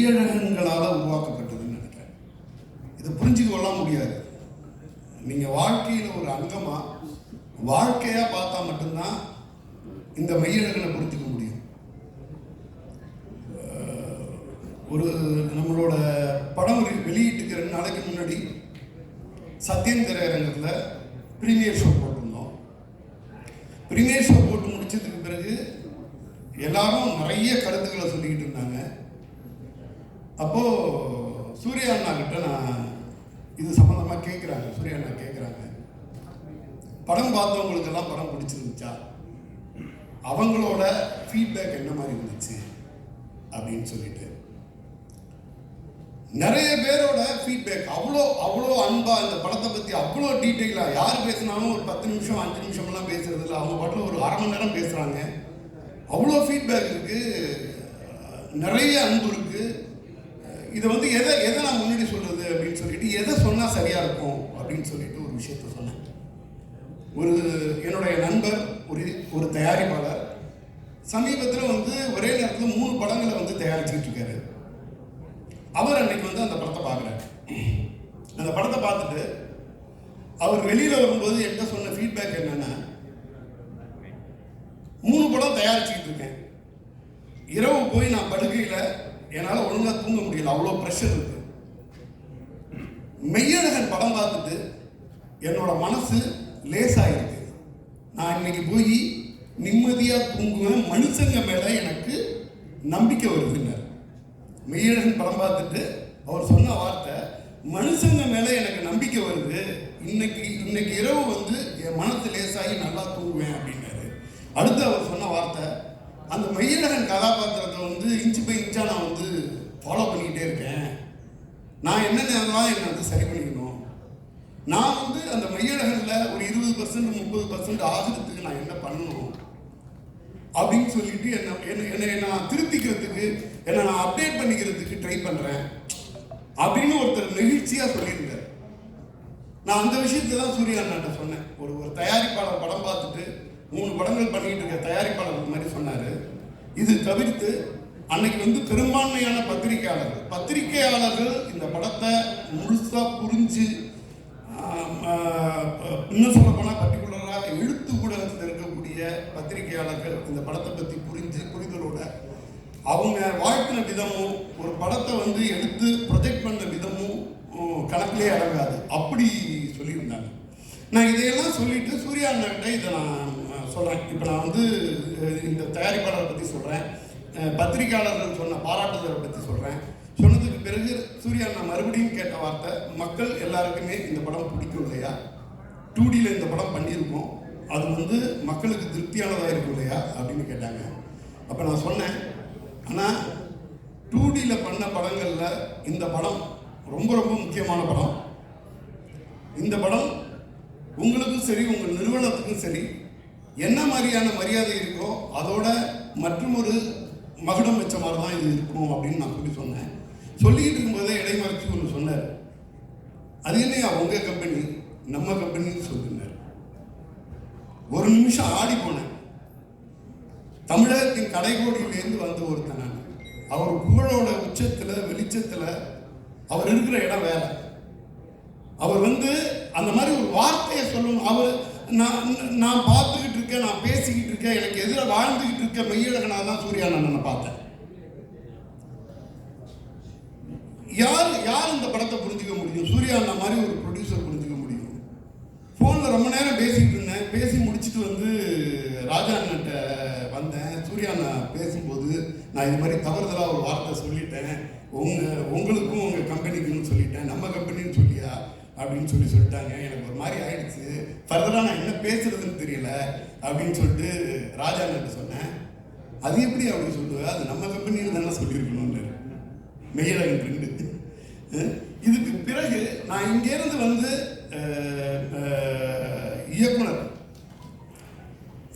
மெய்யழகங்களால் உருவாக்கப்பட்டதுன்னு நினைக்கிறேன். இதை புரிஞ்சுக்க கொள்ள முடியாது. நீங்கள் வாழ்க்கையில் ஒரு அங்கமாக வாழ்க்கையாக பார்த்தா மட்டும்தான் இந்த மெய்யழகனை புரிஞ்சுக்க முடியும். ஒரு நம்மளோட படம் வெளியிட்டுக்கு ரெண்டு நாளைக்கு முன்னாடி சத்யன் திரையரங்கத்தில் ப்ரீமியர் ஷோ போட்டிருந்தோம். ப்ரீமியர் ஷோ போட்டு முடிச்சதுக்கு பிறகு எல்லாரும் நிறைய கருத்து அப்போது சூர்யா அண்ணா கிட்ட நான் இது சம்மந்தமாக கேட்குறாங்க சூர்யா அண்ணா கேட்குறாங்க படம் பார்த்தவங்களுக்கெல்லாம் படம் பிடிச்சிருந்துச்சா? அவங்களோட ஃபீட்பேக் என்ன மாதிரி இருந்துச்சு? அப்படின்னு சொல்லிட்டு. நிறைய பேரோட ஃபீட்பேக் அவ்வளோ அவ்வளோ அன்பா இந்த படத்தை பற்றி அவ்வளோ டீட்டெயிலாக யார் பேசினாலும் ஒரு பத்து நிமிஷம் அஞ்சு நிமிஷம்லாம் பேசுறது இல்லை அவங்க பாட்டில் ஒரு அரை மணி நேரம் பேசுகிறாங்க அவ்வளோ ஃபீட்பேக் இருக்குது நிறைய அன்பு இருக்குது இதை வந்து எதை எதை நான் முன்னாடி சொல்றது அப்படின்னு சொல்லிட்டு எதை சொன்னால் சரியா இருக்கும் அப்படின்னு சொல்லிட்டு ஒரு விஷயத்த சொன்னேன். ஒரு என்னுடைய நண்பர் ஒரு ஒரு தயாரிப்பாளர் சமீபத்தில் வந்து ஒரே நேரத்தில் மூணு படங்களை வந்து தயாரிச்சுக்கிட்டு இருக்காரு. அவர் அன்னைக்கு வந்து அந்த படத்தை பார்க்குறாரு. அந்த படத்தை பார்த்துட்டு அவர் வெளியில் வரும்போது என்கிட்ட சொன்ன ஃபீட்பேக் என்னென்னா மூணு படம் தயாரிச்சுக்கிட்டு இருக்கேன். இரவு போய் நான் படுக்கையில் என்னால் ஒழுங்காக தூங்க முடியல. அவ்வளோ ப்ரெஷர் இருக்கு. மெய்யழகன் படம் பார்த்துட்டு என்னோட மனசு லேசாயிருக்கு. நான் இன்னைக்கு போய் நிம்மதியாக தூங்குவேன். மனுஷங்க மேலே எனக்கு நம்பிக்கை வருதுன்னார் மெய்யழகன் படம் பார்த்துட்டு அவர் சொன்ன வார்த்தை மனுஷங்க மேலே எனக்கு நம்பிக்கை வருது. இன்னைக்கு இன்னைக்கு இரவு வந்து என் மனசு லேசாகி நல்லா தூங்குவேன் அப்படின்னாரு. அடுத்து அவர் சொன்ன வார்த்தை அந்த மயிலகன் கதாபாத்திரத்தை வந்து இன்ச்சு பை இன்ச்சாக நான் வந்து ஃபாலோ பண்ணிக்கிட்டே இருக்கேன். நான் என்னென்னலாம் என்னை வந்து சரி பண்ணிக்கணும். நான் வந்து அந்த மையழகனில் ஒரு இருபது பர்சன்ட் முப்பது பர்சன்ட் ஆகிறதுக்கு நான் என்ன பண்ணணும்? அப்படின்னு சொல்லிட்டு என்ன என்ன என்னை நான் திருத்திக்கிறதுக்கு என்னை நான் அப்டேட் பண்ணிக்கிறதுக்கு ட்ரை பண்ணுறேன் அப்படின்னு ஒருத்தர் நெகிழ்ச்சியாக சொல்லியிருந்தார். நான் அந்த விஷயத்தை தான் சூர்யா அண்ணாட்ட சொன்னேன். ஒரு ஒரு தயாரிப்பாளர் படம் பார்த்து மூணு படங்கள் பண்ணிக்கிட்டு இருக்க தயாரிப்பாளர் இந்த மாதிரி சொன்னார். இது தவிர்த்து அன்னைக்கு வந்து பெரும்பான்மையான பத்திரிகையாளர்கள் பத்திரிகையாளர்கள் இந்த படத்தை முழுசாக புரிஞ்சு இன்னும் சொல்ல போனால் பர்டிகுலராக எழுத்து ஊடகத்தில் இருக்கக்கூடிய பத்திரிகையாளர்கள் இந்த படத்தை பற்றி புரிஞ்சு புரிதலோட அவங்க வாழ்த்தின விதமும் ஒரு படத்தை வந்து எடுத்து ப்ரொஜெக்ட் பண்ண விதமும் கணக்கிலே அடங்காது. அப்படி சொல்லியிருந்தாங்க. நான் இதையெல்லாம் சொல்லிட்டு சூர்யா அண்ணாகிட்ட இதை நான் சொல்கிறேன் இப்போ நான் வந்து இந்த தயாரிப்பாளரை பற்றி சொல்கிறேன் பத்திரிகையாளர்கள் சொன்ன பாராட்டுதலை பற்றி சொல்கிறேன் சொன்னதுக்கு பிறகு சூர்யா நான் மறுபடியும் கேட்ட வார்த்தை மக்கள் எல்லாருக்குமே இந்த படம் பிடிக்கும் இல்லையா? டூடியில் இந்த படம் பண்ணியிருக்கோம். அது வந்து மக்களுக்கு திருப்தியானதாக இருக்கும் இல்லையா? அப்படின்னு கேட்டாங்க. அப்போ நான் சொன்னேன். ஆனால் டூடியில் பண்ண படங்களில் இந்த படம் ரொம்ப ரொம்ப முக்கியமான படம். இந்த படம் உங்களுக்கும் சரி உங்கள் நிறுவனத்துக்கும் சரி என்ன மாதிரியான மரியாதை இருக்கோ அதோட மற்றும் ஒரு மகுடம் வச்ச மாதிரி தான் இது இருக்கும் அப்படின்னு நான் சொல்லி சொன்னேன். சொல்லிக்கிட்டு இருக்கும்போதே இடைமறைச்சி ஒன்று சொன்னார். அது என்னையா உங்கள் கம்பெனி நம்ம கம்பெனின்னு சொல்லியிருந்தார் ஒரு நிமிஷம் ஆடி போனேன். தமிழகத்தின் கடைகோடியிலேருந்து வந்த ஒருத்தன் நான். அவர் புகழோட உச்சத்தில் வெளிச்சத்தில் அவர் இருக்கிற இடம் வேற. அவர் வந்து அந்த மாதிரி ஒரு வார்த்தையை சொல்லணும். அவர் நான் நான் பார்த்துக்கிட்டு இருக்கேன் நான் பேசிக்கிட்டு இருக்கேன் எனக்கு எதிராக வாழ்ந்துக்கிட்டு இருக்க மெய்யழகனாக தான் சூர்யா நான் பார்த்தேன். யார் யார் இந்த படத்தை புரிஞ்சுக்க முடியும்? சூர்யா அண்ணா மாதிரி ஒரு ப்ரொடியூசர் புரிஞ்சுக்க முடியும். ஃபோனில் ரொம்ப நேரம் பேசிக்கிட்டு இருந்தேன். பேசி முடிச்சுட்டு வந்து ராஜா அண்ணன்ட்ட வந்தேன். சூர்யா அண்ணா பேசும்போது நான் இது மாதிரி தவறுதலாக ஒரு வார்த்தை சொல்லிட்டேன். உங்கள் உங்களுக்கும் உங்கள் கம்பெனிக்குன்னு சொல்லிட்டேன். நம்ம கம்பெனின்னு சொல்லியா? அப்படின்னு சொல்லி சொல்லிட்டாங்க. எனக்கு ஒரு மாதிரி ஆயிடுச்சு. ஃபர்தராக நான் என்ன பேசுறதுன்னு தெரியல அப்படின்னு சொல்லிட்டு ராஜா கிட்ட சொன்னேன். அது எப்படி அப்படி சொல்லுவேன் அது நம்ம கம்பெனியில் தானே சொல்லியிருக்கணும்னு. மெய்யழகன் ரெண்டு இதுக்கு பிறகு நான் இங்கேருந்து வந்து இயக்குனர்.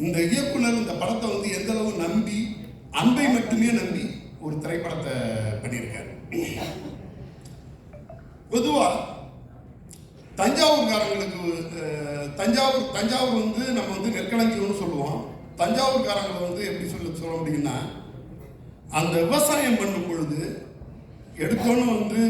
இந்த இயக்குனர் இந்த படத்தை வந்து எந்த அளவு நம்பி அன்பை மட்டுமே நம்பி ஒரு திரைப்படத்தை பண்ணியிருக்காரு. பொதுவாக தஞ்சாவூர்காரங்களுக்கு தஞ்சாவூர் தஞ்சாவூர் வந்து நம்ம வந்து நெற்களஞ்சியம்னு சொல்லுவோம். தஞ்சாவூர்காரங்களை வந்து எப்படி சொல்ல சொல்ல முடியும்னா அந்த விவசாயம் பண்ணும் பொழுது எடுத்தோன்னு வந்து